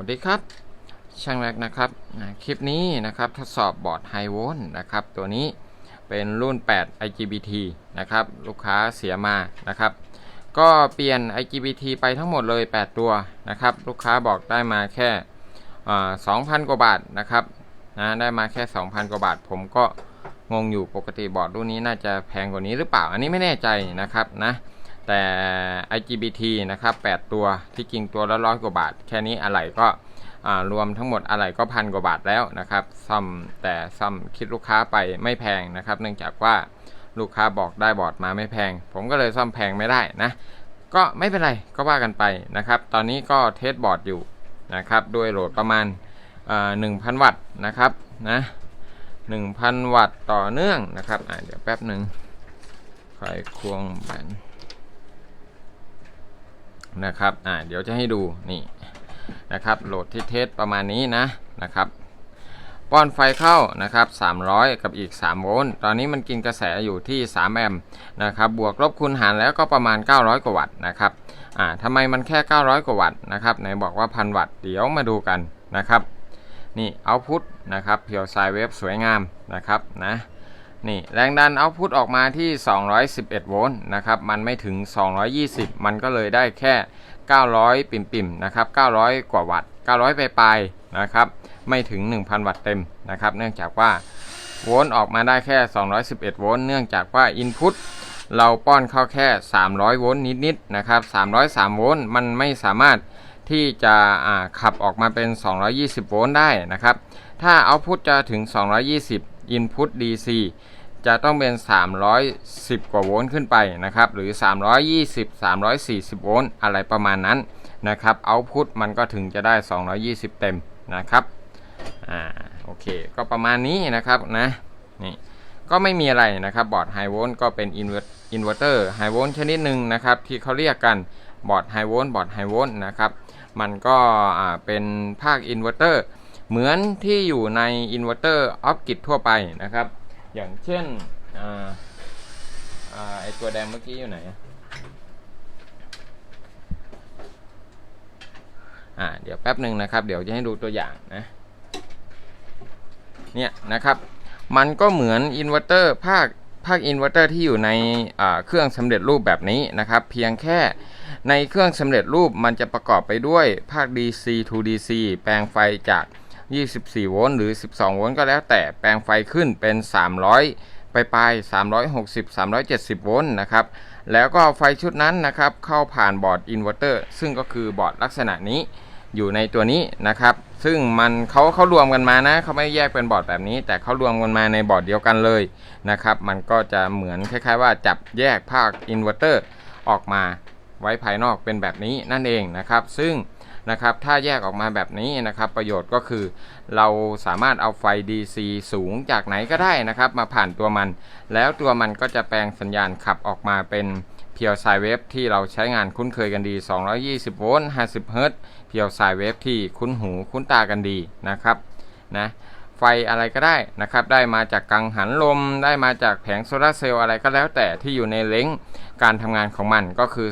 วัสดีครับ ช่างแรกนะครับคลิปนี้นะครับทดสอบบอร์ดไฮโวลนะครับ ตัวนี้เป็นรุ่น 8 IGBT นะครับ ลูกค้าเสียมานะครับ ก็เปลี่ยน IGBT ไปทั้งหมดเลย 8 ตัวนะครับ ลูกค้าบอกได้มาแค่2,000 กว่าบาทนะครับนะได้มาแค่ 2,000 กว่าบาท ผมก็งงอยู่ปกติบอร์ดรุ่นนี้น่าจะแพงกว่านี้หรือเปล่า อันนี้ไม่แน่ใจนะครับนะ แต่ IGBT นะครับ 8 ตัวที่จริงตัวละร้อยกว่าบาท แค่นี้อะไรก็รวมทั้งหมดอะไรก็พันกว่าบาทแล้วนะครับซ่อมแต่ซ่อมคิดลูกค้าไปไม่แพงนะครับ เนื่องจากว่าลูกค้าบอกได้บอร์ดมาไม่แพง ผมก็เลยซ่อมแพงไม่ได้นะ ก็ไม่เป็นไรก็ว่ากันไปนะครับ ตอนนี้ก็เทสบอร์ดอยู่นะครับด้วยโหลดประมาณหนึ่งพันวัตต์นะครับนะหนึ่งพันวัตต์ต่อเนื่องนะครับอะเดี๋ยวแป๊บหนึ่งคอยควงแบน นะครับอ่าเดี๋ยวจะให้ดูนี่นะครับโหลดที่เทสประมาณนี้นะนะครับป้อนไฟเข้านะครับ 300 กับอีก 3 โวลต์ ตอนนี้มันกินกระแสอยู่ที่ 3 แอมป์นะครับ บวกลบคูณหารแล้วก็ประมาณ 900 กว่าวัตต์นะครับ อ่าทำไมมันแค่ 900 กว่าวัตต์นะครับไหนบอกว่า1,000วัตต์ เดี๋ยวมาดูกันนะครับ นี่เอาพุทนะครับ เพียวไซเวฟสวยงามนะครับนะ นี่แรงดันเอาพุทออกมาที่ 211 โวลต์นะครับมันไม่ถึง 220 มันก็เลยได้แค่ 900 ปิ่มๆนะครับ 900 กว่าวัตต์ 900 ปลายๆนะครับไม่ถึง 1,000 วัตต์เต็มนะครับเนื่องจากว่าโวลต์ออกมาได้แค่ 211 โวลต์เนื่องจากว่าอินพุตเราป้อนเข้าแค่ 300 โวลต์นิดๆนะครับ 303 โวลต์มันไม่สามารถที่จะขับออกมาเป็น 220 โวลต์ได้นะครับ ถ้าเอาพุตจะถึง 220 Input DC จะต้องเป็น 310 กว่าโวลต์ขึ้นไปนะครับ หรือ 320 340 โวลต์อะไรประมาณนั้นนะครับเอาพุตมันก็ถึงจะได้ 220 เต็มนะครับ อ่า โอเค ก็ประมาณนี้นะครับนะ นี่ ก็ไม่มีอะไรนะครับ บอร์ดไฮโวลต์ก็เป็นอินเวอร์อินเวอร์เตอร์ไฮโวลต์ชนิดหนึ่งนะครับ ที่เขาเรียกกันบอร์ดไฮโวลต์บอร์ดไฮโวลต์นะครับ มันก็อ่าเป็นภาคอินเวอร์เตอร์ เหมือนที่อยู่ในอินเวอร์เตอร์ออฟกิดทั่วไปนะครับ อย่างเช่นออไอตัวแดงเมื่อกี้อยู่ไหนอ่าเดี๋ยวแป๊บหนึ่งนะครับ เดี๋ยวจะให้ดูตัวอย่างนะเนี่ยนะครับ มันก็เหมือนอินเวอร์เตอร์ภาคภาคอินเวอร์เตอร์ที่อยู่ในเครื่องสำเร็จรูปแบบนี้นะครับ เพียงแค่ในเครื่องสำเร็จรูปมันจะประกอบไปด้วยภาค DC to DC แปลงไฟจาก 24 โวลต์หรือ 12 โวลต์ก็แล้วแต่แปลงไฟขึ้นเป็น 300 ไปปลาย360 370 โวลต์นะครับ แล้วก็ไฟชุดนั้นนะครับเข้าผ่านบอร์ดอินเวอร์เตอร์ซึ่งก็คือบอร์ดลักษณะนี้อยู่ในตัวนี้นะครับ ซึ่งมันเขาเขารวมกันมานะเขาไม่แยกเป็นบอร์ดแบบนี้ แต่เขารวมกันมาในบอร์ดเดียวกันเลยนะครับ มันก็จะเหมือนคล้าย ๆ ว่าจับแยกภาคอินเวอร์เตอร์ออกมาไว้ภายนอกเป็นแบบนี้นั่นเองนะครับ ซึ่ง นะครับ ถ้าแยกออกมาแบบนี้นะครับ ประโยชน์ก็คือ เราสามารถเอาไฟ DC สูงจากไหนก็ได้นะครับ มาผ่านตัวมัน แล้วตัวมันก็จะแปลงสัญญาณขับออกมาเป็นเพียวไซเวฟที่เราใช้งานคุ้นเคยกันดี 220 โวลต์ 50 เฮิรตซ์เพียวไซเวฟที่คุ้นหูคุ้นตากันดีนะครับนะ ไฟอะไรก็ได้นะครับ ได้มาจากกังหันลม ได้มาจากแผงโซลาร์เซลล์อะไรก็แล้วแต่ที่อยู่ในเล้งการทำงานของมันก็คือ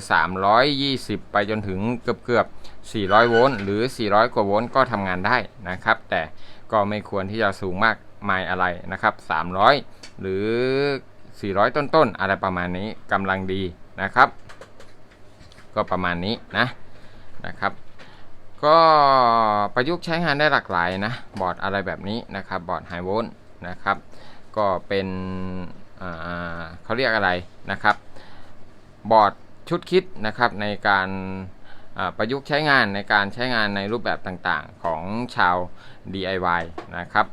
320 ไปจนถึงเกือบเกือบ400 โวลต์หรือ 400 กว่าโวลต์ก็ทำงานได้นะครับ แต่ก็ไม่ควรที่จะสูงมากมายอะไรนะครับ 300 หรือ 400 ต้นๆ อะไรประมาณนี้กำลังดีนะครับ ก็ประมาณนี้นะนะครับ ก็ประยุกต์ใช้งานได้หลากหลายนะ บอร์ดอะไรแบบนี้นะครับ บอร์ดไฮโวลต์นะครับ ก็เป็นเขาเรียกอะไรนะครับ บอร์ดชุดคิดนะครับในการประยุกต์ใช้งานในการใช้งานในรูปแบบต่างๆของชาว DIY นะครับ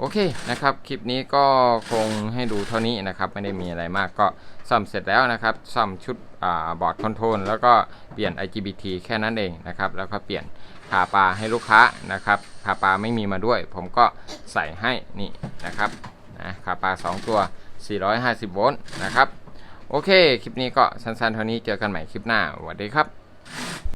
โอเคนะครับ คลิปนี้ก็คงให้ดูเท่านี้นะครับ ไม่ได้มีอะไรมากก็ซ่อมเสร็จแล้วนะครับ ซ่อมชุดอบอร์ดคอนโทรลแล้วก็เปลี่ยน IGBT แค่นั้นเองนะครับ แล้วก็เปลี่ยนขาปลาให้ลูกค้านะครับขาปลาไม่มีมาด้วย ผมก็ใส่ให้นี่นะครับนะขาปลา2 ตัว 450 โวลต์นะครับ โอเค คลิปนี้ก็สั้นๆเท่านี้เจอกันใหม่คลิปหน้าสวัสดีครับ